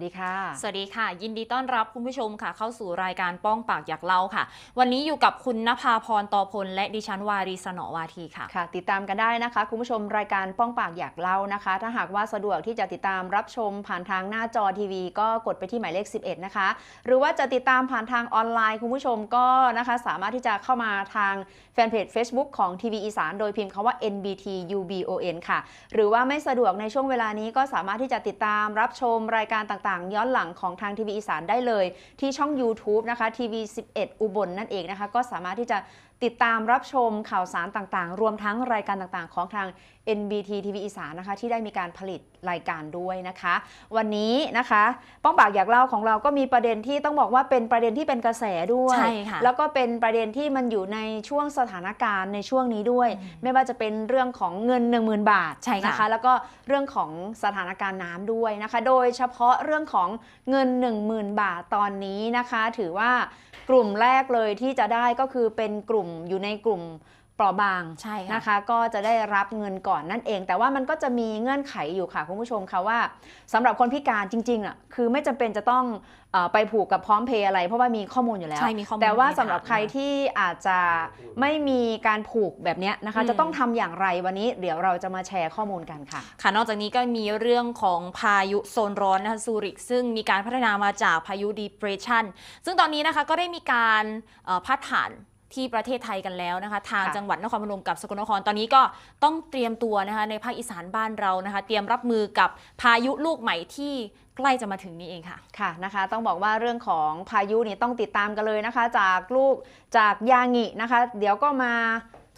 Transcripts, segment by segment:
วัสดีค่ะ สวัสดีค่ะ ยินดีต้อนรับคุณผู้ชมค่ะ เข้าสู่รายการป้องปากอยากเล่าค่ะ วันนี้อยู่กับคุณนภาพรตอพล และดิฉันวารีสนอวาทีค่ะค่ะ ติดตามกันได้นะคะ คุณผู้ชมรายการป้องปากอยากเล่านะคะ ถ้าหากว่าสะดวกที่จะติดตามรับชมผ่านทางหน้าจอทีวี ก็กดไปที่หมายเลข 11 นะคะ หรือว่าจะติดตามผ่านทางออนไลน์ คุณผู้ชมก็นะคะ สามารถที่จะเข้ามาทางแฟนเพจ Facebook ของทีวีอีสานโดยพิมพ์คำว่า NBT UBON ค่ะ หรือว่าไม่สะดวกในช่วงเวลานี้ก็สามารถที่จะติดตามรับชมรายการต่างๆ ย้อนหลังของทางทีวีอีสานได้เลย ที่ช่อง YouTube นะคะทีวี11 อุบลนั่นเองนะคะ ก็สามารถที่จะ ติดตามรับชมข่าวสารต่างๆ รวมทั้งรายการต่างๆ ของทาง NBT ทีวีอีสานนะคะ ที่ได้มีการผลิตรายการด้วยนะคะ วันนี้นะคะ ป้องปากอยากเล่าของเราก็มีประเด็นที่ต้องบอกว่าเป็นประเด็นที่เป็นกระแสด้วย ใช่ค่ะ แล้วก็เป็นประเด็นที่มันอยู่ในช่วงสถานการณ์ในช่วงนี้ด้วยอืมไม่ว่าจะเป็นเรื่องของเงิน 10,000 บาทใช่ค่ะ นะคะ แล้วก็เรื่องของสถานการณ์น้ำด้วยนะคะ โดยเฉพาะเรื่องของเงิน 10,000 บาทตอนนี้นะคะ ถือว่ากลุ่มแรกเลยที่จะได้ก็คือเป็นกลุ่มอยู่ในกลุ่มเปราะบางใช่ค่ะนะคะ ก็จะได้รับเงินก่อนนั่นเอง แต่ว่ามันก็จะมีเงื่อนไขอยู่ค่ะคุณผู้ชมค่ะว่าสำหรับคนพิการจริงๆอะคือไม่จำเป็นจะต้องเออไปผูกกับพร้อมเพย์อะไร เพราะว่ามีข้อมูลอยู่แล้วใช่มีข้อมูลแต่ว่ามีสำหรับฐานใครที่อาจจะไม่มีการผูกแบบเนี้ยนะคะอืมจะต้องทำอย่างไรวันนี้ เดี๋ยวเราจะมาแชร์ข้อมูลกันค่ะค่ะ นอกจากนี้ก็มีเรื่องของพายุโซนร้อนนะคะซูริก ซึ่งมีการพัฒนามาจากพายุ depression ซึ่งตอนนี้นะคะก็ได้มีการเอ่อพัดผ่าน ที่ประเทศไทยกันแล้วนะคะ ทางค่ะจังหวัดนครพนมกับสกลนครตอนนี้ก็ต้องเตรียมตัวนะคะในภาคอีสานบ้านเรานะคะ เตรียมรับมือกับพายุลูกใหม่ที่ใกล้จะมาถึงนี้เองค่ะ ค่ะนะคะ ต้องบอกว่าเรื่องของพายุนี่ต้องติดตามกันเลยนะคะ จากลูกจากยางินะคะ เดี๋ยวก็มา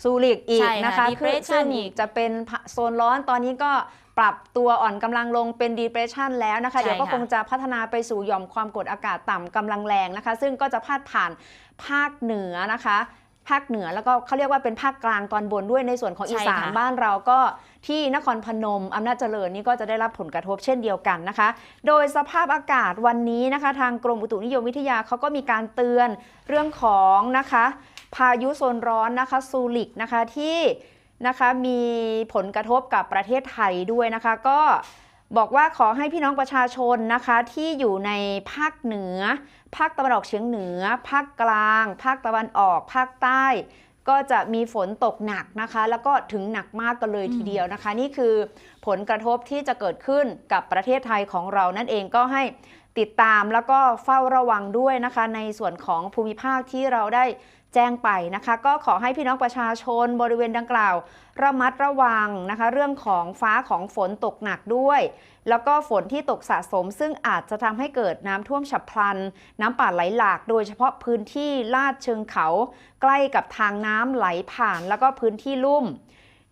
ซูริกอีกใช่ค่ะนะคะ depression ซึ่งอีกจะเป็นโซนร้อนตอนนี้ก็ ปรับตัวอ่อนกำลังลงเป็น depression แล้วนะคะใช่เดี๋ยวก็ค่ะคงจะพัฒนาไปสู่หย่อมความกดอากาศต่ำกำลังแรงนะคะ ซึ่งก็จะพาดผ่านภาคเหนือนะคะภาคเหนือแล้วก็เขาเรียกว่าเป็นภาคกลางตอนบนด้วยในส่วนของอีสานใช่ค่ะบ้านเราก็ที่นครพนมอำนาจเจริญนี่ก็จะได้รับผลกระทบเช่นเดียวกันนะคะ โดยสภาพอากาศวันนี้นะคะ ทางกรมอุตุนิยมวิทยาเขาก็มีการเตือนเรื่องของนะคะ พายุโซนร้อนนะคะซูริกนะคะที่ นะคะมีผลกระทบกับประเทศไทยด้วยนะคะ ก็บอกว่าขอให้พี่น้องประชาชนนะคะที่อยู่ในภาคเหนือ ภาคตะวันออกเฉียงเหนือ ภาคกลาง ภาคตะวันออก ภาคใต้ ก็จะมีฝนตกหนักนะคะ แล้วก็ถึงหนักมากกันเลยอืมทีเดียวนะคะ นี่คือผลกระทบที่จะเกิดขึ้นกับประเทศไทยของเรานั่นเองก็ให้ติดตามแล้วก็เฝ้าระวังด้วยนะคะ ในส่วนของภูมิภาคที่เราได้ แจ้งไปนะคะ ก็ขอให้พี่น้องประชาชนบริเวณดังกล่าว ระมัดระวังนะคะ เรื่องของฟ้าของฝนตกหนักด้วย แล้วก็ฝนที่ตกสะสม ซึ่งอาจจะทำให้เกิดน้ำท่วมฉับพลัน น้ำป่าไหลหลาก โดยเฉพาะพื้นที่ลาดเชิงเขา ใกล้กับทางน้ำไหลผ่าน แล้วก็พื้นที่ลุ่ม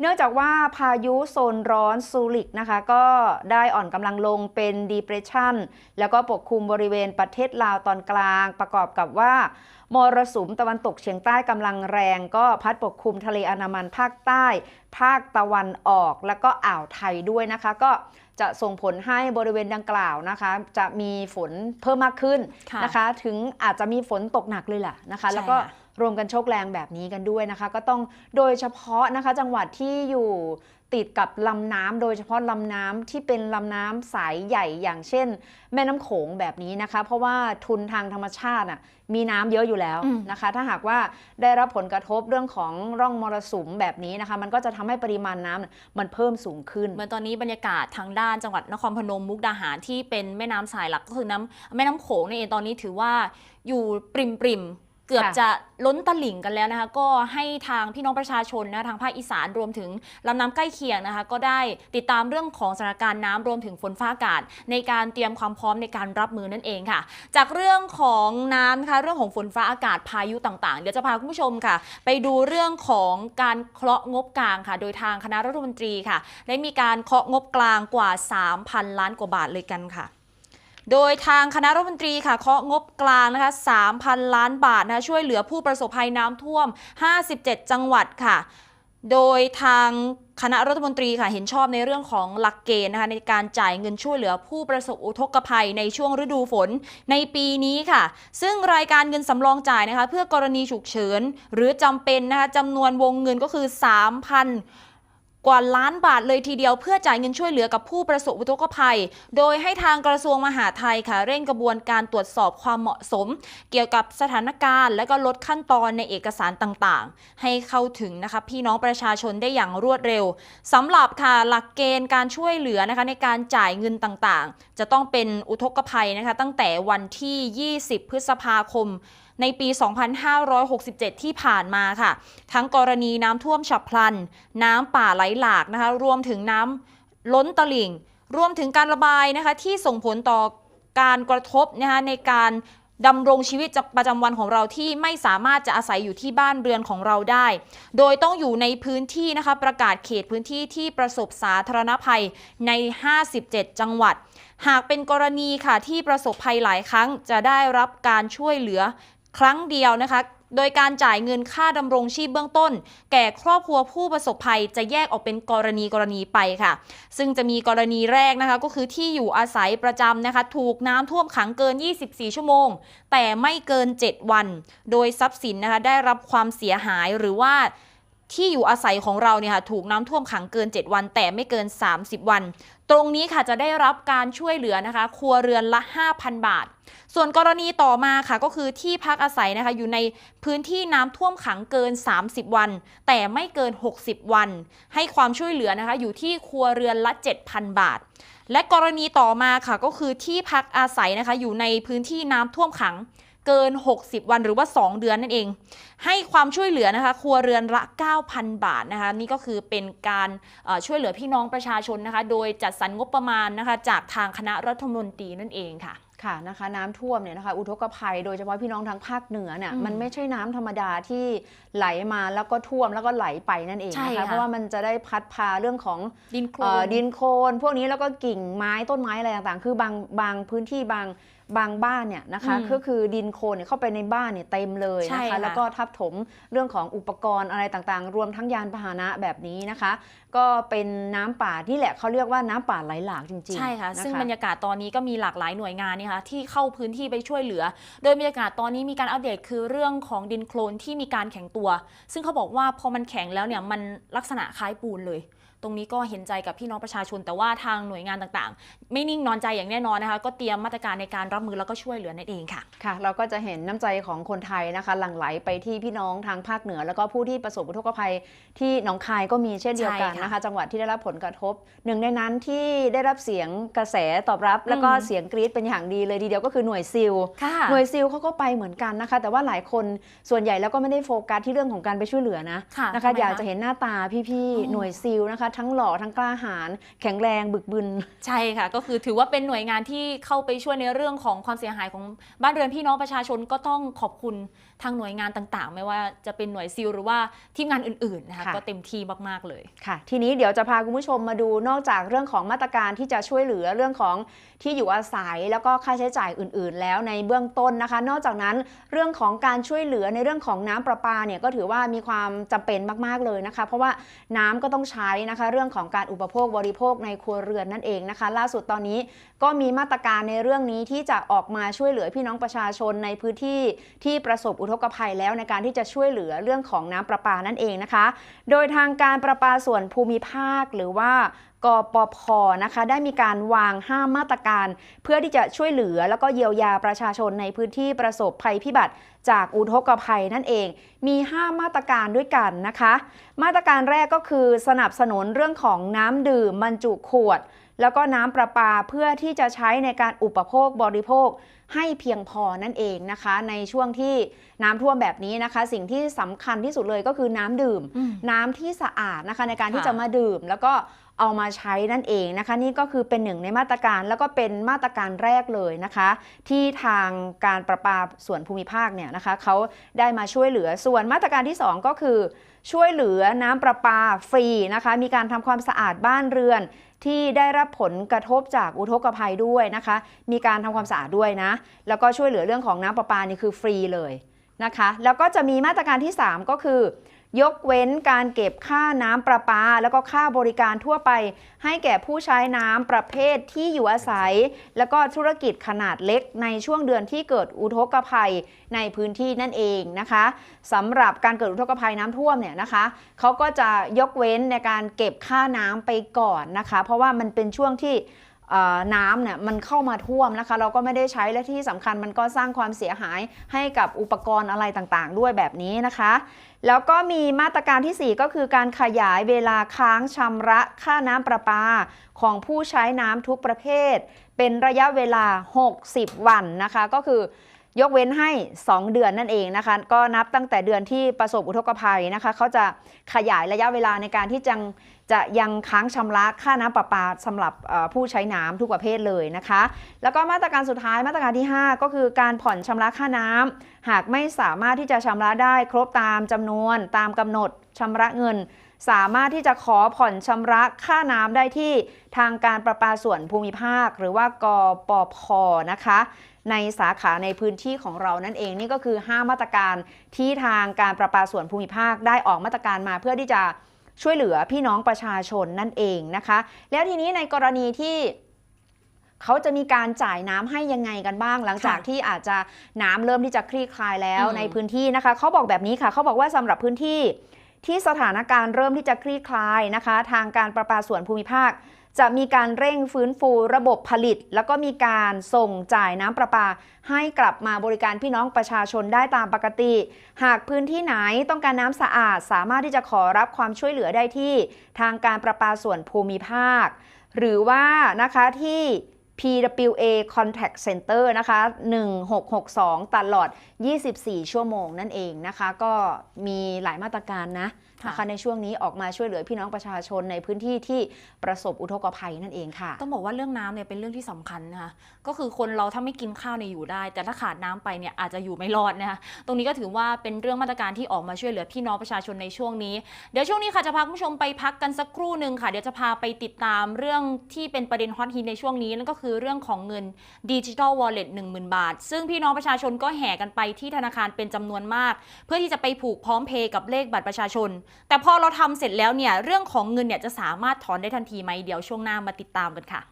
เนื่องจากว่าพายุโซนร้อนซูริกนะคะ ก็ได้อ่อนกำลังลงเป็น depression แล้วก็ปกคลุมบริเวณประเทศลาวตอนกลางประกอบกับว่า มรสุมตะวันตกเฉียงใต้กำลังแรงก็พัดปกคลุมทะเลอันดามันภาคใต้ ภาคตะวันออกแล้วก็อ่าวไทยด้วยนะคะ ก็จะส่งผลให้บริเวณดังกล่าวนะคะ จะมีฝนเพิ่มมากขึ้นค่ะนะคะ ถึงอาจจะมีฝนตกหนักเลยแหละนะคะใช่แล้วก็ค่ะรวมกันโชคแรงแบบนี้กันด้วยนะคะ ก็ต้องโดยเฉพาะนะคะจังหวัดที่อยู่ ติดกับลำน้ำโดยเฉพาะลำน้ำที่เป็นลำน้ำสายใหญ่อย่างเช่น แม่น้ำโขงแบบนี้นะคะ เพราะว่าทุนทางธรรมชาติน่ะมีน้ำเยอะอยู่แล้วอืมนะคะ ถ้าหากว่าได้รับผลกระทบเรื่องของร่องมรสุมแบบนี้นะคะ มันก็จะทำให้ปริมาณน้ำน่ะมันเพิ่มสูงขึ้นเหมือนตอนนี้บรรยากาศทางด้านจังหวัดนครพนมมุกดาหารที่เป็นแม่น้ำสายหลักก็คือน้ำแม่น้ำโขงนี่เองตอนนี้ถือว่าอยู่ปริมปริมๆ เกือบค่ะจะล้นตลิ่งกันแล้วนะคะ ก็ให้ทางพี่น้องประชาชนนะทางภาคอีสานรวมถึงลำน้ำใกล้เคียงนะคะ ก็ได้ติดตามเรื่องของสถานการณ์น้ำรวมถึงฝนฟ้าอากาศ ในการเตรียมความพร้อมในการรับมือนั่นเองค่ะ จากเรื่องของน้ำนะคะเรื่องของฝนฟ้าอากาศพายุต่างๆ เดี๋ยวจะพาคุณผู้ชมค่ะ ไปดูเรื่องของการเคาะงบกลางค่ะ โดยทางคณะรัฐมนตรีค่ะ ได้มีการเคาะงบกลางกว่า 3,000 ล้านกว่าบาทเลยกันค่ะ โดยทางคณะรัฐมนตรีค่ะเคาะงบกลางนะคะ 3,000 ล้านบาทนะะช่วยเหลือผู้ประสบภัยน้ำท่วม 57 จังหวัดค่ะ โดยทางคณะรัฐมนตรีค่ะเห็นชอบในเรื่องของหลักเกณฑ์นะคะในการจ่ายเงินช่วยเหลือผู้ประสบอุทกภัยในช่วงฤดูฝนในปีนี้ค่ะ ซึ่งรายการเงินสำรองจ่ายนะคะเพื่อกรณีฉุกเฉินหรือจำเป็นนะคะจำนวนวงเงินก็คือ 3,000 กว่าล้านบาทเลยทีเดียวเพื่อจ่ายเงินช่วยเหลือกับผู้ประสบอุทกภัย โดยให้ทางกระทรวงมหาดไทยค่ะ เร่งกระบวนการตรวจสอบความเหมาะสม เกี่ยวกับสถานการณ์ และก็ลดขั้นตอนในเอกสารต่างๆ ให้เข้าถึงนะคะพี่น้องประชาชนได้อย่างรวดเร็วสำหรับค่ะหลักเกณฑ์การช่วยเหลือนะคะในการจ่ายเงินต่างๆ จะต้องเป็นอุทกภัยนะคะตั้งแต่วันที่ 20 พฤษภาคม ในปี 2567 ที่ผ่านมาค่ะ ทั้งกรณีน้ำท่วมฉับพลัน น้ำป่าไหลหลากนะคะ รวมถึงน้ำล้นตลิ่ง รวมถึงการระบายนะคะ ที่ส่งผลต่อการกระทบนะคะในการดำรงชีวิตประจำวันของเราที่ไม่สามารถจะอาศัยอยู่ที่บ้านเรือนของเราได้ โดยต้องอยู่ในพื้นที่นะคะประกาศเขตพื้นที่ที่ประสบสาธารณภัยใน 57 จังหวัด หากเป็นกรณีค่ะที่ประสบภัยหลายครั้งจะได้รับการช่วยเหลือ ครั้งเดียวนะคะ โดยการจ่ายเงินค่าดำรงชีพเบื้องต้น แก่ครอบครัวผู้ประสบภัยจะแยกออกเป็นกรณีกรณีไปค่ะ ซึ่งจะมีกรณีแรกนะคะ ก็คือที่อยู่อาศัยประจำนะคะ ถูกน้ำท่วมขังเกิน 24 ชั่วโมง แต่ไม่เกิน 7 วัน โดยทรัพย์สินนะคะได้รับความเสียหายหรือว่าที่อยู่อาศัยของเราเนี่ยค่ะถูกน้ำท่วมขังเกิน 7 วัน แต่ไม่เกิน 30 วัน ตรงนี้ค่ะจะได้รับการช่วยเหลือนะคะ ครัวเรือนละ 5,000 บาท ส่วนกรณีต่อมาค่ะก็คือที่พักอาศัยนะคะอยู่ในพื้นที่น้ำท่วมขังเกิน 30 วัน แต่ไม่เกิน 60 วัน ให้ความช่วยเหลือนะคะอยู่ที่ครัวเรือนละ 7,000 บาท และกรณีต่อมาค่ะก็คือที่พักอาศัยนะคะอยู่ในพื้นที่น้ำท่วมขัง เกิน 60 วันหรือว่า 2 เดือนนั่นเอง ให้ความช่วยเหลือนะคะครัวเรือนละ 9,000 บาทนะคะนี่ก็คือเป็นการเอ่อช่วยเหลือพี่น้องประชาชนนะคะโดยจัดสรรงบประมาณนะคะจากทางคณะรัฐมนตรีนั่นเองค่ะค่ะนะคะน้ำท่วมเนี่ยนะคะอุทกภัยโดยเฉพาะพี่น้องทางภาคเหนือเนี่ยอืมมันไม่ใช่น้ำธรรมดาที่ไหลมาแล้วก็ท่วมแล้วก็ไหลไปนั่นเองใช่นะคะค่ะเพราะว่ามันจะได้พัดพาเรื่องของดินโคลเอ่อนดินโคลนพวกนี้แล้วก็กิ่งไม้ต้นไม้อะไรต่างๆ คือบางบางพื้นที่บาง บางบ้านเนี่ยนะคะอืมก็คือดินโคลนเนี่ยเข้าไปในบ้านเนี่ยเต็มเลยใช่นะคะค่ะแล้วก็ทับถมเรื่องของอุปกรณ์อะไรต่างๆ รวมทั้งยานพาหนะแบบนี้นะคะ ก็เป็นน้ำป่าที่แหละเขาเรียกว่าน้ำป่าไหลหลากจริงๆใช่ค่ะนซึ่งบรรยากาศตอนนี้ก็มีหลากหลายหน่วยงานนี่ค่ะที่เข้าพื้นที่ไปช่วยเหลือ โดยบรรยากาศตอนนี้มีการอัปเดตคือเรื่องของดินโคลนที่มีการแข็งตัว ซึ่งเขาบอกว่าพอมันแข็งแล้วเนี่ยมันลักษณะคล้ายปูนเลย ตรงนี้ก็เห็นใจกับพี่น้องประชาชน แต่ว่าทางหน่วยงานต่างๆ ไม่นิ่งนอนใจอย่างแน่นอนนะคะ ก็เตรียมมาตรการในการรับมือแล้วก็ช่วยเหลือนั่นเองค่ะค่ะ เราก็จะเห็นน้ำใจของคนไทยนะคะหลั่งไหลไปที่พี่น้องทางภาคเหนือ แล้วก็ผู้ที่ประสบอุทกภัยที่หนองคายก็มีเช่นเดียวกันใช่ค่ะนะคะ จังหวัดที่ได้รับผลกระทบ หนึ่งในนั้นที่ได้รับเสียงกระแสตอบรับ แล้วก็อืมเสียงกรี๊ดเป็นอย่างดีเลยทีเดียวก็คือหน่วยซิลค่ะหน่วยซิลเขาก็ไปเหมือนกันนะคะ แต่ว่าหลายคนส่วนใหญ่แล้วก็ไม่ได้โฟกัสที่เรื่องของการไปช่วยเหลือนะค่ะนะคะทำไมอยากคะจะเห็นหน้าตาพี่อ๋อๆหน่วยซิลนะคะทั้งหล่อทั้งกล้าหาญแข็งแรงบึกบึน ใช่ค่ะ ก็คือถือว่าเป็นหน่วยงานที่เข้าไปช่วยในเรื่องของความเสียหายของบ้านเรือนพี่น้องประชาชนก็ต้องขอบคุณ ทางหน่วยงานต่างๆ ไม่ว่าจะเป็นหน่วยซิลหรือว่าทีมงานอื่นๆนะคะค่ะก็เต็มที่มากๆเลยค่ะ ทีนี้เดี๋ยวจะพาคุณผู้ชมมาดูนอกจากเรื่องของมาตรการที่จะช่วยเหลือเรื่องของที่อยู่อาศัยแล้วก็ค่าใช้จ่ายอื่น ๆ แล้วในเบื้องต้นนะคะ นอกจากนั้นเรื่องของการช่วยเหลือในเรื่องของน้ำประปาเนี่ยก็ถือว่ามีความจำเป็นมากๆเลยนะคะ เพราะว่าน้ำก็ต้องใช้นะคะ เรื่องของการอุปโภคบริโภคในครัวเรือนนั่นเองนะคะ ล่าสุดตอนนี้ก็มีมาตรการในเรื่องนี้ที่จะออกมาช่วยเหลือพี่น้องประชาชนในพื้นที่ที่ประสบอุทกภัยแล้วในการที่จะช่วยเหลือเรื่องของน้ำประปานั่นเองนะคะ โดยทางการประปาส่วนภูมิภาคหรือว่ากปพนะคะได้มีการวาง 5 มาตรการ เพื่อที่จะช่วยเหลือแล้วก็เยียวยาประชาชนในพื้นที่ประสบภัยพิบัติ จากอุทกภัยนั่นเอง มี 5 มาตรการด้วยกันนะคะ มาตรการแรกก็คือสนับสนุนเรื่องของน้ำดื่มบรรจุขวด แล้วก็น้ำประปาเพื่อที่จะใช้ในการอุปโภคบริโภค ให้เพียงพอนั่นเองนะคะ ในช่วงที่น้ำท่วมแบบนี้นะคะ สิ่งที่สำคัญที่สุดเลยก็คือน้ำดื่มอืมน้ำที่สะอาดนะคะในการที่ค่ะจะมาดื่ม แล้วก็เอามาใช้นั่นเองนะคะ นี่ก็คือเป็นหนึ่งในมาตรการแล้วก็เป็นมาตรการแรกเลยนะคะ ที่ทางการประปาส่วนภูมิภาคเนี่ยนะคะเขาได้มาช่วยเหลือส่วนมาตรการที่ 2 ก็คือช่วยเหลือน้ำประปาฟรีนะคะ มีการทำความสะอาดบ้านเรือน ที่ได้รับผลกระทบจากอุทกภัยด้วยนะคะ มีการทำความสะอาดด้วยนะ แล้วก็ช่วยเหลือเรื่องของน้ำประปานี่คือฟรีเลยนะคะ แล้วก็จะมีมาตรการที่ 3 ก็คือ ยกเว้นการเก็บค่าน้ำประปา แล้วก็ค่าบริการทั่วไป ให้แก่ผู้ใช้น้ำประเภทที่อยู่อาศัย แล้วก็ธุรกิจขนาดเล็กในช่วงเดือนที่เกิดอุทกภัยในพื้นที่นั่นเองนะคะสำหรับการเกิดอุทกภัยน้ำท่วมเนี่ยนะคะเขาก็จะยกเว้นในการเก็บค่าน้ำไปก่อนนะคะ เพราะว่ามันเป็นช่วงที่ น้ำเนี่ยมันเข้ามาท่วมนะคะ เราก็ไม่ได้ใช้และที่สำคัญมันก็สร้างความเสียหายให้กับอุปกรณ์อะไรต่างๆ ด้วยแบบนี้นะคะ แล้วก็มีมาตรการทีสี่4 ก็คือการขยายเวลาค้างชำระค่าน้ำประปา ของผู้ใช้น้ำทุกประเภท เป็นระยะเวลา 60 วันนะคะ ก็คือยกเว้นให้ 2 เดือนนั่นเองนะคะ ก็นับตั้งแต่เดือนที่ประสบอุทกภัยนะคะ เขาจะขยายระยะเวลาในการที่จะ จะยังค้างชำระค่าน้ำประปาสำหรับผู้ใช้น้ำทุกประเภทเลยนะคะ แล้วก็มาตรการสุดท้ายมาตรการที่ 5 ก็คือการผ่อนชำระค่าน้ำหากไม่สามารถที่จะชำระได้ครบตามจำนวนตามกำหนดชำระเงิน สามารถที่จะขอผ่อนชำระค่าน้ำได้ที่ทางการประปาส่วนภูมิภาค หรือว่ากปพนะคะในสาขาในพื้นที่ของเรานั่นเองนี่ก็คือ 5 มาตรการที่ทางการประปาส่วนภูมิภาคได้ออกมาตรการมาเพื่อที่จะ ช่วยเหลือพี่น้องประชาชนนั่นเองนะคะ แล้วทีนี้ในกรณีที่เขาจะมีการจ่ายน้ำให้ยังไงกันบ้าง หลังจากค่ะที่อาจจะน้ำเริ่มที่จะคลี่คลายแล้วอืมในพื้นที่นะคะเขาบอกแบบนี้ค่ะเขาบอกว่าสำหรับพื้นที่ที่สถานการณ์เริ่มที่จะคลี่คลายนะคะ ทางการประปาส่วนภูมิภาค จะมีการเร่งฟื้นฟูระบบผลิต แล้วก็มีการส่งจ่ายน้ำประปา ให้กลับมาบริการพี่น้องประชาชนได้ตามปกติ หากพื้นที่ไหนต้องการน้ำสะอาด สามารถที่จะขอรับความช่วยเหลือได้ที่ ทางการประปาส่วนภูมิภาค หรือว่านะคะที่ PWA Contact Center นะคะ 1662 ตลอด 24 ชั่วโมงนั่นเองนะคะ ก็มีหลายมาตรการนะค่ะนะคะในช่วงนี้ออกมาช่วยเหลือพี่น้องประชาชนในพื้นที่ที่ประสบอุทกภัยนั่นเองค่ะ ต้องบอกว่าเรื่องน้ำเนี่ยเป็นเรื่องที่สำคัญนะคะก็คือคนเราถ้าไม่กินข้าวเนี่ยอยู่ได้ แต่ถ้าขาดน้ำไปเนี่ยอาจจะอยู่ไม่รอดนะคะตรงนี้ก็ถือว่าเป็นเรื่องมาตรการที่ออกมาช่วยเหลือพี่น้องประชาชนในช่วงนี้ เดี๋ยวช่วงนี้ค่ะจะพาคุณผู้ชมไปพักกันสักครู่หนึ่งค่ะเดี๋ยวจะพาไปติดตามเรื่องที่เป็นประเด็นฮอตฮิตในช่วงนี้นั่นก็คือเรื่องของเงินดิจิทัลวอลเล็ต10,000บาท ซึ่งพี่น้องประชาชนก็แห่กันไปที่ธนาคารเป็นจำนวนมาก เพื่อที่จะไปผูกพร้อมเพย์กับเลขบัตรประชาชน แต่พอเราทำเสร็จแล้วเนี่ยเรื่องของเงินเนี่ยจะสามารถถอนได้ทันทีไหมเดี๋ยวช่วงหน้ามาติดตามกันค่ะ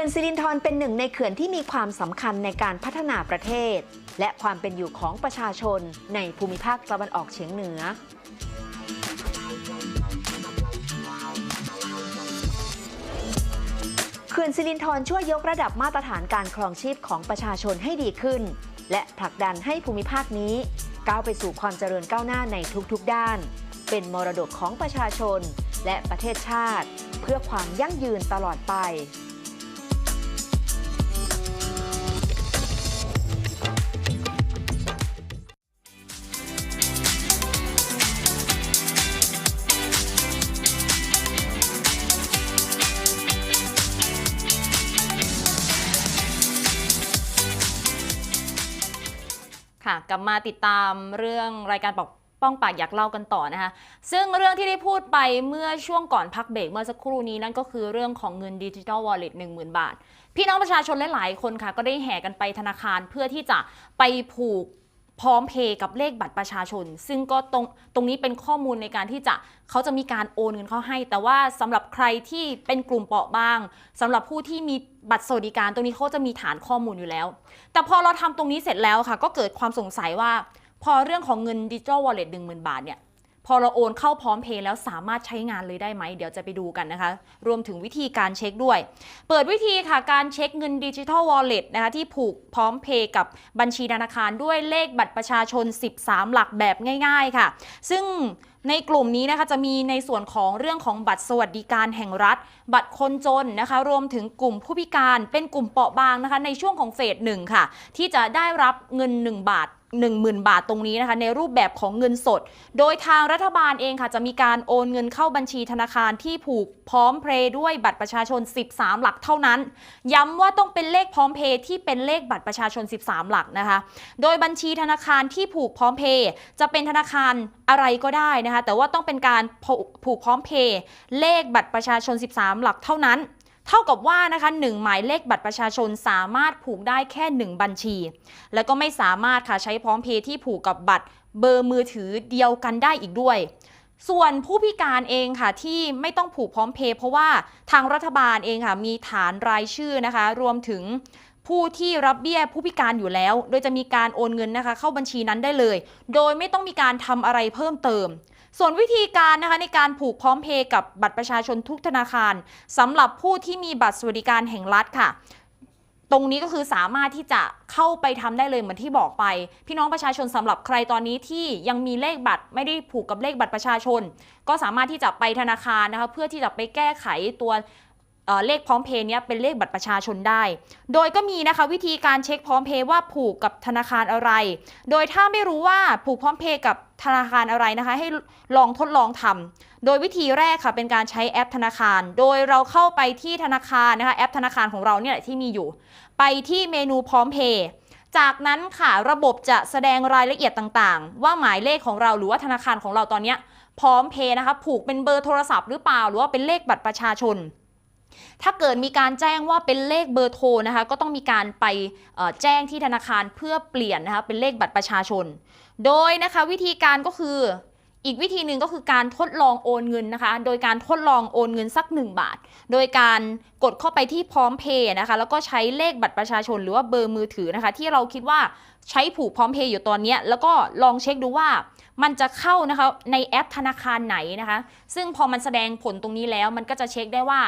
ขื่อนสิรินธรเป็นหนึ่งในเขื่อนที่มีความสำคัญในการพัฒนาประเทศ และความเป็นอยู่ของประชาชนในภูมิภาคตะวันออกเฉียงเหนือ เขื่อนสิรินธรช่วยยกระดับมาตรฐานการครองชีพของประชาชนให้ดีขึ้น และผลักดันให้ภูมิภาคนี้ก้าวไปสู่ความเจริญก้าวหน้าในทุกๆด้าน เป็นมรดกของประชาชนและประเทศชาติ เพื่อความยั่งยืนตลอดไป ค่ะ กลับมาติดตามเรื่องรายการปอกป้องปากอยากเล่ากันต่อนะคะ ซึ่งเรื่องที่ได้พูดไปเมื่อช่วงก่อนพักเบรกเมื่อสักครู่นี้นั่นก็คือเรื่องของเงินดิจิทัลวอลเล็ตหนึ่งหมื่นบาท พี่น้องประชาชนหลาย ๆ คนค่ะ ก็ได้แห่กันไปธนาคารเพื่อที่จะไปผูก พร้อมเพย์กับเลขบัตรประชาชน ซึ่งก็ตรงตรงนี้เป็นข้อมูลในการที่จะเขาจะมีการโอนเงินเข้าให้ แต่ว่าสำหรับใครที่เป็นกลุ่มเปราะบางสำหรับผู้ที่มีบัตรสวัสดิการ ตรงนี้เขาจะมีฐานข้อมูลอยู่แล้ว แต่พอเราทำตรงนี้เสร็จแล้วค่ะ ก็เกิดความสงสัยว่า พอเรื่องของเงินดิจิทัลวอลเล็ตหนึ่งหมื่นบาทเนี่ย พอเราโอนเข้าพร้อมเพย์แล้วสามารถใช้งานเลยได้ไหม เดี๋ยวจะไปดูกันนะคะ รวมถึงวิธีการเช็คด้วย เปิดวิธีค่ะการเช็คเงินดิจิทัลวอลเล็ตนะคะที่ผูกพร้อมเพย์กับบัญชีธนาคารด้วยเลขบัตรประชาชน 13 หลักแบบง่าย ๆค่ะ ซึ่งในกลุ่มนี้นะคะจะมีในส่วนของเรื่องของบัตรสวัสดิการแห่งรัฐ บัตรคนจนนะคะ รวมถึงกลุ่มผู้พิการเป็นกลุ่มเปราะบางนะคะ ในช่วงของเฟสหนึ่งค่ะ ที่จะได้รับเงิน 1 บาท 10,000 บาทตรงนี้นะคะ ในรูปแบบของเงินสด โดยทางรัฐบาลเองค่ะจะมีการโอนเงินเข้าบัญชีธนาคารที่ผูกพร้อมเพย์ด้วยบัตรประชาชน 13 หลักเท่านั้น ย้ำว่าต้องเป็นเลขพร้อมเพย์ที่เป็นเลขบัตรประชาชน 13 หลักนะคะ โดยบัญชีธนาคารที่ผูกพร้อมเพย์จะเป็นธนาคารอะไรก็ได้นะคะ แต่ว่าต้องเป็นการผูกผูกพร้อมเพย์เลขบัตรประชาชน 13 หลักเท่านั้น เท่ากับว่านะคะหนึ่งหมายเลขบัตรประชาชนสามารถผูกได้แค่ 1 บัญชี แล้วก็ไม่สามารถค่ะใช้พร้อมเพย์ที่ผูกกับบัตรเบอร์มือถือเดียวกันได้อีกด้วย ส่วนผู้พิการเองค่ะที่ไม่ต้องผูกพร้อมเพย์เพราะว่าทางรัฐบาลเองค่ะมีฐานรายชื่อนะคะ รวมถึงผู้ที่รับเบี้ยผู้พิการอยู่แล้ว โดยจะมีการโอนเงินนะคะ เข้าบัญชีนั้นได้เลย โดยไม่ต้องมีการทำอะไรเพิ่มเติม ส่วนวิธีการนะคะในการผูกพร้อมเพย์กับบัตรประชาชนทุกธนาคารสำหรับผู้ที่มีบัตรสวัสดิการแห่งรัฐค่ะตรงนี้ก็คือสามารถที่จะเข้าไปทำได้เลยเหมือนที่บอกไป พี่น้องประชาชนสำหรับใครตอนนี้ที่ยังมีเลขบัตรไม่ได้ผูกกับเลขบัตรประชาชน ก็สามารถที่จะไปธนาคารนะคะเพื่อที่จะไปแก้ไขตัว เเลขพร้อมเพย์เนี้ยเป็นเลขบัตรประชาชนได้ โดยก็มีนะคะวิธีการเช็คพร้อมเพย์ว่าผูกกับธนาคารอะไร โดยถ้าไม่รู้ว่าผูกพร้อมเพย์กับธนาคารอะไรนะคะ ให้ลองทดลองทำโดยวิธีแรกค่ะเป็นการใช้แอปธนาคาร โดยเราเข้าไปที่ธนาคารนะคะแอปธนาคารของเราเนี่ยที่มีอยู่ ไปที่เมนูพร้อมเพย์จากนั้นค่ะระบบจะแสดงรายละเอียดต่างๆ ว่าหมายเลขของเราหรือว่าธนาคารของเราตอนนี้พร้อมเพย์นะคะผูกเป็นเบอร์โทรศัพท์หรือเปล่าหรือว่าเป็นเลขบัตรประชาชน ถ้าเกิดมีการแจ้งว่าเป็นเลขเบอร์โทรนะคะก็ต้องมีการไปแจ้งที่ธนาคารเพื่อเปลี่ยนนะคะเป็นเลขบัตรประชาชน โดยนะคะวิธีการก็คืออีกวิธีหนึ่งก็คือการทดลองโอนเงินนะคะ โดยการทดลองโอนเงินสัก 1 บาท โดยการกดเข้าไปที่พร้อมเพย์นะคะ แล้วก็ใช้เลขบัตรประชาชนหรือว่าเบอร์มือถือนะคะ ที่เราคิดว่าใช้ผูกพร้อมเพย์อยู่ตอนนี้ แล้วก็ลองเช็คดูว่ามันจะเข้านะคะในแอปธนาคารไหนนะคะ ซึ่งพอมันแสดงผลตรงนี้แล้วมันก็จะเช็คได้ว่า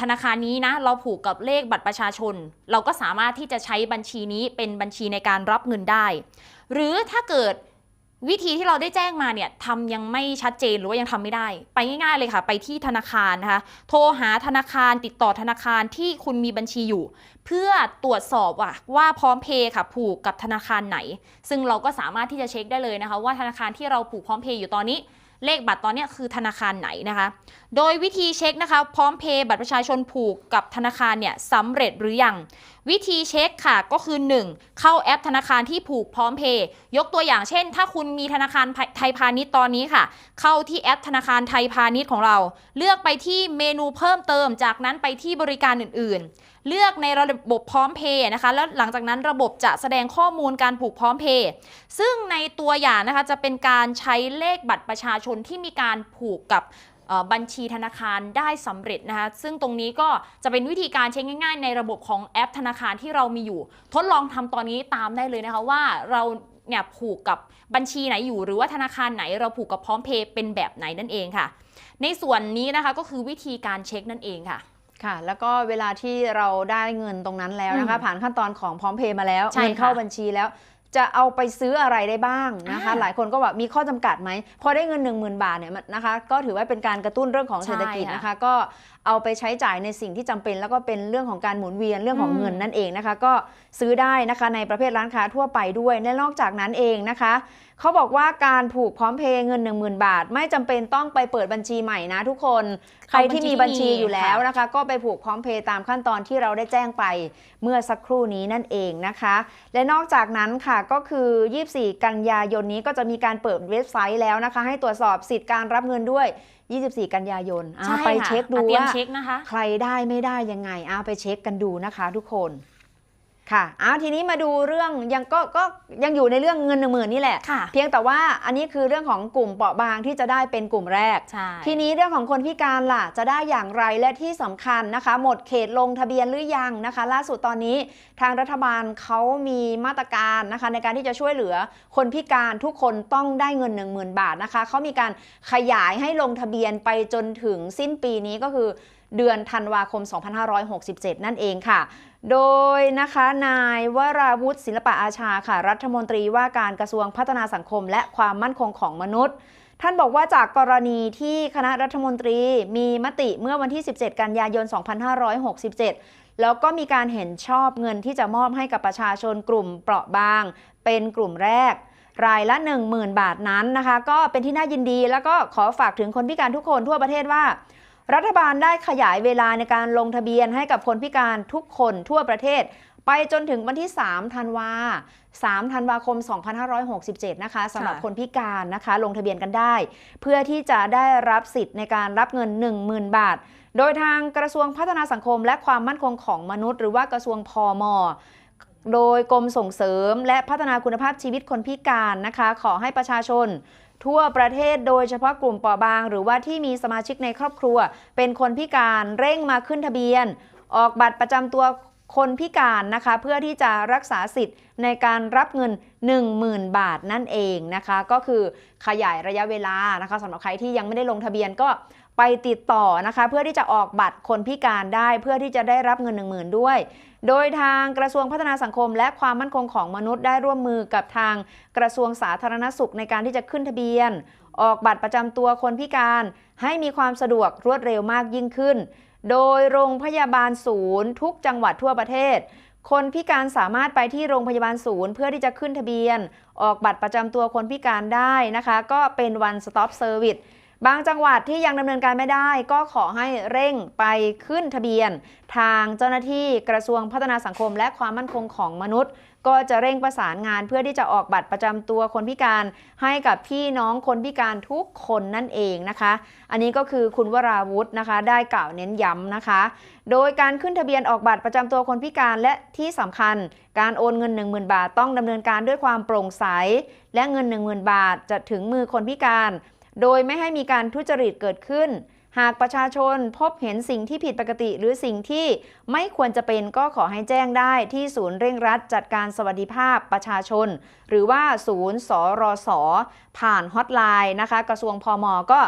ธนาคารนี้นะเราผูกกับเลขบัตรประชาชน เราก็สามารถที่จะใช้บัญชีนี้เป็นบัญชีในการรับเงินได้ หรือถ้าเกิดวิธีที่เราได้แจ้งมาเนี่ยทำยังไม่ชัดเจนหรือว่ายังทำไม่ได้ ไปง่ายๆเลยค่ะ ไปที่ธนาคารนะคะ โทรหาธนาคารติดต่อธนาคารที่คุณมีบัญชีอยู่ เพื่อตรวจสอบว่าว่าพร้อมเพย์ค่ะ ผูกกับธนาคารไหน ซึ่งเราก็สามารถที่จะเช็คได้เลยนะคะ ว่าธนาคารที่เราผูกพร้อมเพย์อยู่ตอนนี้ เลขบัตรตอนนี้คือธนาคารไหนนะคะ โดยวิธีเช็คนะคะ พร้อมเพย์บัตรประชาชนผูกกับธนาคารเนี่ยสำเร็จหรือยังวิธีเช็คค่ะก็คือ 1. เข้าแอปธนาคารที่ผูกพร้อมเพย์ยกตัวอย่างเช่น ถ้าคุณมีธนาคารไทยพาณิชย์ตอนนี้ค่ะ เข้าที่แอปธนาคารไทยพาณิชย์ของเรา เลือกไปที่เมนูเพิ่มเติม จากนั้นไปที่บริการอื่นๆ เลือกในระบบพร้อมเพย์นะคะ แล้วหลังจากนั้นระบบจะแสดงข้อมูลการผูกพร้อมเพย์ซึ่งในตัวอย่างนะคะจะเป็นการใช้เลขบัตรประชาชนที่มีการผูกกับ บัญชีธนาคารได้สำเร็จนะคะซึ่งตรงนี้ก็จะเป็นวิธีการเช็คง่าย ๆ ในระบบของแอปธนาคารที่เรามีอยู่ ทดลองทำตอนนี้ตามได้เลยนะคะว่าเราเนี่ยผูกกับบัญชีไหนอยู่หรือว่าธนาคารไหนเราผูกกับพร้อมเพย์เป็นแบบไหนนั่นเองค่ะ ในส่วนนี้นะคะก็คือวิธีการเช็คนั่นเองค่ะค่ะ แล้วก็เวลาที่เราได้เงินตรงนั้นแล้วนะคะอืมผ่านขั้นตอนของพร้อมเพย์มาแล้วใช่เงินเข้าค่ะบัญชีแล้ว จะเอาไปซื้ออะไรได้บ้างนะคะอ่าหลายคนก็แบบมีข้อจำกัดไหมพอได้เงิน 1 0,000 บาทเนี่ยมันนะคะ ก็ถือว่าเป็นการกระตุ้นเรื่องของเศรษฐกิจใช่ค่ะนะคะ ก็เอาไปใช้จ่ายในสิ่งที่จำเป็น แล้วก็เป็นเรื่องของการหมุนเวียนเรื่องของอืมเงินนั่นเองนะคะ ก็ซื้อได้นะคะในประเภทร้านค้าทั่วไปด้วยและนอกจากนั้นเองนะคะ เขาบอกว่าการผูกพร้อมเพย์เงิน 10,000 บาท ไม่จำเป็นต้องไปเปิดบัญชีใหม่นะทุกคน ใครที่มีบัญชีอยู่แล้วนะคะ ก็ไปผูกพร้อมเพย์ตามขั้นตอนที่เราได้แจ้งไปเมื่อสักครู่นี้นั่นเองนะคะ และนอกจากนั้นค่ะก็คือ 24 กันยายนนี้ก็จะมีการเปิดเว็บไซต์แล้วนะคะ ให้ตรวจสอบสิทธิ์การรับเงินด้วย24 กันยายนอ่าใช่ไปค่ะเช็คดูอะเตรียมว่าเช็คนะคะใครได้ไม่ได้ยังไงเอาไปเช็คกันดูนะคะทุกคน ค่ะเอาทีนี้มาดูเรื่องยังก็ก็ยังอยู่ในเรื่องเงินหนึ่งหมื่นนี่แหละค่ะเพียงแต่ว่าอันนี้คือเรื่องของกลุ่มเปราะบางที่จะได้เป็นกลุ่มแรกใช่ทีนี้เรื่องของคนพิการล่ะจะได้อย่างไรและที่สำคัญนะคะ หมดเขตลงทะเบียนหรือยังนะคะ ล่าสุดตอนนี้ทางรัฐบาลเขามีมาตรการนะคะ ในการที่จะช่วยเหลือคนพิการทุกคนต้องได้เงิน 1 0,000 บาทนะคะเขามีการขยายให้ลงทะเบียนไปจนถึงสิ้นปีนี้ก็คือเดือนธันวาคม 2567 นั่นเองค่ะ โดยนะคะนายวราวุฒิศิลปะอาชาค่ะ รัฐมนตรีว่าการกระทรวงพัฒนาสังคม และความมั่นคงของมนุษย์ ท่านบอกว่าจากกรณีที่คณะรัฐมนตรีมีมติเมื่อวันที่ 17 กันยายน 2567 แล้วก็มีการเห็นชอบเงินที่จะมอบให้กับประชาชนกลุ่มเปราะบาง เป็นกลุ่มแรกรายละ 10,000 บาทนั้นนะคะ ก็เป็นที่น่ายินดี แล้วก็ขอฝากถึงคนพิการทุกคนทั่วประเทศว่า รัฐบาลได้ขยายเวลาในการลงทะเบียนให้กับคนพิการทุกคนทั่วประเทศ ไปจนถึงวันที่ 3 ธันวา 3 ธันวาคม 2567 นะคะสำหรับคนพิการนะคะลงทะเบียนกันได้ เพื่อที่จะได้รับสิทธิ์ในการรับเงิน 10,000 บาท โดยทางกระทรวงพัฒนาสังคม และความมั่นคงของมนุษย์ หรือว่ากระทรวงพอมโดยกรมส่งเสริม และพัฒนาคุณภาพชีวิตคนพิการนะคะ ขอให้ประชาชน ทั่วประเทศโดยเฉพาะกลุ่มเปราะบาง หรือว่าที่มีสมาชิกในครอบครัว เป็นคนพิการเร่งมาขึ้นทะเบียน ออกบัตรประจำตัวคนพิการนะคะเพื่อที่จะรักษาสิทธิ์ในการรับเงิน 10,000 บาทนั่นเองนะคะ ก็คือขยายระยะเวลานะคะสำหรับใครที่ยังไม่ได้ลงทะเบียนก็ไปติดต่อนะคะ เพื่อที่จะออกบัตรคนพิการได้ เพื่อที่จะได้รับเงิน 10,000 ด้วย โดยทางกระทรวงพัฒนาสังคม และความมั่นคงของมนุษย์ได้ร่วมมือกับทางกระทรวงสาธารณสุขในการที่จะขึ้นทะเบียน ออกบัตรประจำตัวคนพิการ ให้มีความสะดวกรวดเร็วมากยิ่งขึ้น โดยโรงพยาบาลศูนย์ ทุกจังหวัดทั่วประเทศ คนพิการสามารถไปที่โรงพยาบาลศูนย์เพื่อที่จะขึ้นทะเบียน ออกบัตรประจำตัวคนพิการได้นะคะ ก็เป็น one stop service บางจังหวัดที่ยังดำเนินการไม่ได้ ก็ขอให้เร่งไปขึ้นทะเบียน ทางเจ้าหน้าที่กระทรวงพัฒนาสังคม และความมั่นคงของมนุษย์ ก็จะเร่งประสานงานเพื่อที่จะออกบัตรประจำตัวคนพิการ ให้กับพี่น้องคนพิการทุกคนนั่นเองนะคะ อันนี้ก็คือคุณวราวุฒินะคะ ได้กล่าวเน้นย้ำนะคะ โดยการขึ้นทะเบียนออกบัตรประจำตัวคนพิการและที่สำคัญ การโอนเงิน 10,000 บาทต้องดำเนินการด้วยความโปร่งใสและเงิน 10,000 บาทจะถึงมือคนพิการ โดยไม่ให้มีการทุจริตเกิดขึ้น หากประชาชนพบเห็นสิ่งที่ผิดปกติ หรือสิ่งที่ไม่ควรจะเป็นก็ขอให้แจ้งได้ที่ศูนย์เร่งรัดจัดการสวัสดิภาพประชาชน หรือว่าศูนย์สรสผ่านฮอตไลน์นะคะ กระทรวงพมก็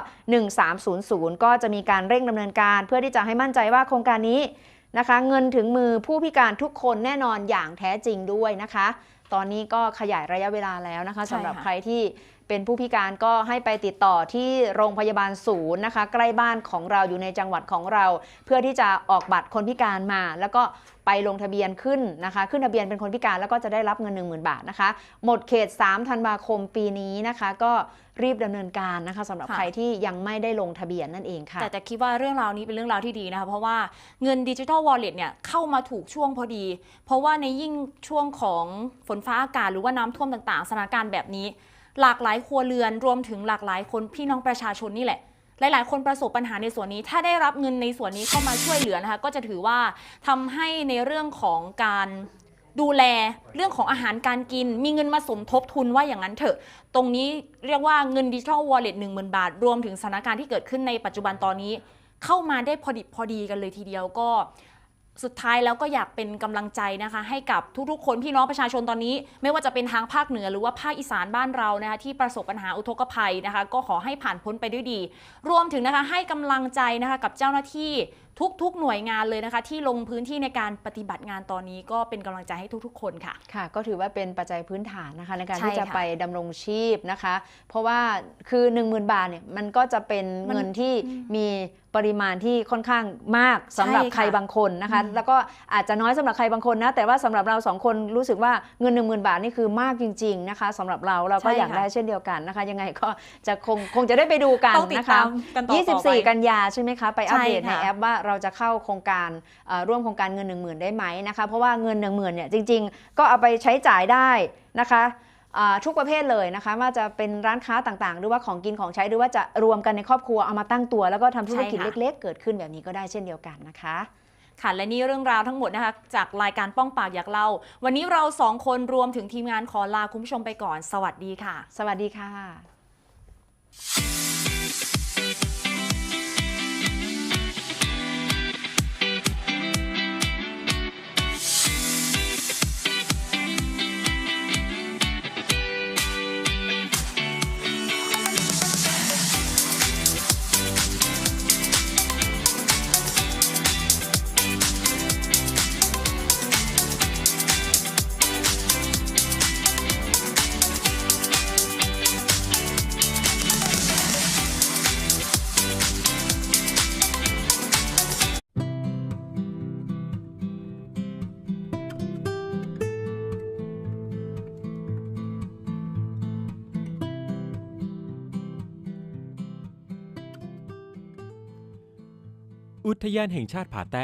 1300 ก็จะมีการเร่งดำเนินการ เพื่อที่จะให้มั่นใจว่าโครงการนี้นะคะเงินถึงมือผู้พิการทุกคนแน่นอนอย่างแท้จริงด้วยนะคะ ตอนนี้ก็ขยายระยะเวลาแล้วนะคะใช่สำหรับค่ะใครที่ เป็นผู้พิการก็ให้ไปติดต่อที่โรงพยาบาลศูนย์นะคะ ใกล้บ้านของเราอยู่ในจังหวัดของเรา เพื่อที่จะออกบัตรคนพิการมา แล้วก็ไปลงทะเบียนขึ้นนะคะ ขึ้นทะเบียนเป็นคนพิการแล้วก็จะได้รับเงิน 1 0,000 บาทนะคะ หมดเขต 3 ธันวาคมปีนี้นะคะ ก็รีบดำเนินการนะคะสำหรับค่ะใครที่ยังไม่ได้ลงทะเบียนนั่นเองค่ะ แต่แต่คิดว่าเรื่องราวนี้เป็นเรื่องราวที่ดีนะคะเพราะว่าเงินดิจิทัลวอลเล็ตเนี่ยเข้ามาถูกช่วงพอดี เพราะว่าในยิ่งช่วงของฝนฟ้าอากาศหรือว่าน้ำท่วมต่างๆสถานการณ์แบบนี้ หลากหลายครัวเรือนรวมถึงหลากหลายคนพี่น้องประชาชนนี่แหละ หลาย ๆ คนประสบปัญหาในส่วนนี้ ถ้าได้รับเงินในส่วนนี้เข้ามาช่วยเหลือนะคะ ก็จะถือว่าทำให้ในเรื่องของการดูแลเรื่องของอาหารการกิน มีเงินมาสมทบทุนว่าอย่างนั้นเถอะ ตรงนี้เรียกว่าเงินดิจิทัลวอลเล็ตหนึ่งหมื่นบาท รวมถึงสถานการณ์ที่เกิดขึ้นในปัจจุบันตอนนี้ เข้ามาได้พอดิบพอดีกันเลยทีเดียวก็ สุดท้ายแล้วก็อยากเป็นกำลังใจนะคะ ให้กับทุกๆ คนพี่น้องประชาชนตอนนี้ ไม่ว่าจะเป็นทางภาคเหนือหรือว่าภาคอีสานบ้านเรานะคะที่ประสบปัญหาอุทกภัยนะคะ ก็ขอให้ผ่านพ้นไปด้วยดี รวมถึงนะคะให้กำลังใจนะคะกับเจ้าหน้าที่ทุกๆ หน่วยงานเลยนะคะ ที่ลงพื้นที่ในการปฏิบัติงานตอนนี้ก็เป็นกำลังใจให้ทุกๆ คนค่ะค่ะ ก็ถือว่าเป็นปัจจัยพื้นฐานนะคะ ในการใช่ที่จะค่ะไปดำรงชีพนะคะ เพราะว่าคือ 1 0,000 บาทเนี่ยมันก็จะเป็นมันเงินที่อืมมี ปริมาณที่ค่อนข้างมากสำหรับใช่ค่ะใครบางคนนะคะอืมแล้วก็อาจจะน้อยสำหรับใครบางคนนะ แต่ว่าสำหรับเราสองคนรู้สึกว่าเงิน 1 0,000 บาทนี่คือมากจริง ๆนะคะสำหรับเราเราก็ใช่อยากค่ะได้เช่นเดียวกันนะคะ ยังไงก็จะคงคงจะได้ไปดูกันต้องติดนะคะตามกันต่อต่อไป24 กันยาใช่ไหมคะ ไปอัปเดตใช่ในค่ะแอปว่าเราจะเข้าโครงการเอ่อร่วมโครงการเงิน 1 0,000 ได้ไหมนะคะ เพราะว่าเงิน 1 0,000เนี่ยจริง ๆ ก็เอาไปใช้จ่ายได้นะคะอ่า ทุกประเภทเลยนะคะว่าจะเป็นร้านค้าต่างๆ หรือว่าของกินของใช้หรือว่าจะรวมกันในครอบครัวเอามาตั้งตัว แล้วก็ทำธุรกิจใช่ค่ะเล็ก ๆ เกิดขึ้นแบบนี้ก็ได้เช่นเดียวกันนะคะค่ะและนี่เรื่องราวทั้งหมดนะคะจากรายการป้องปากอยากเล่า วันนี้เราสองคนรวมถึงทีมงานขอลาคุณผู้ชมไปก่อน สวัสดีค่ะ สวัสดีค่ะ ทยานแห่งชาติผาแต้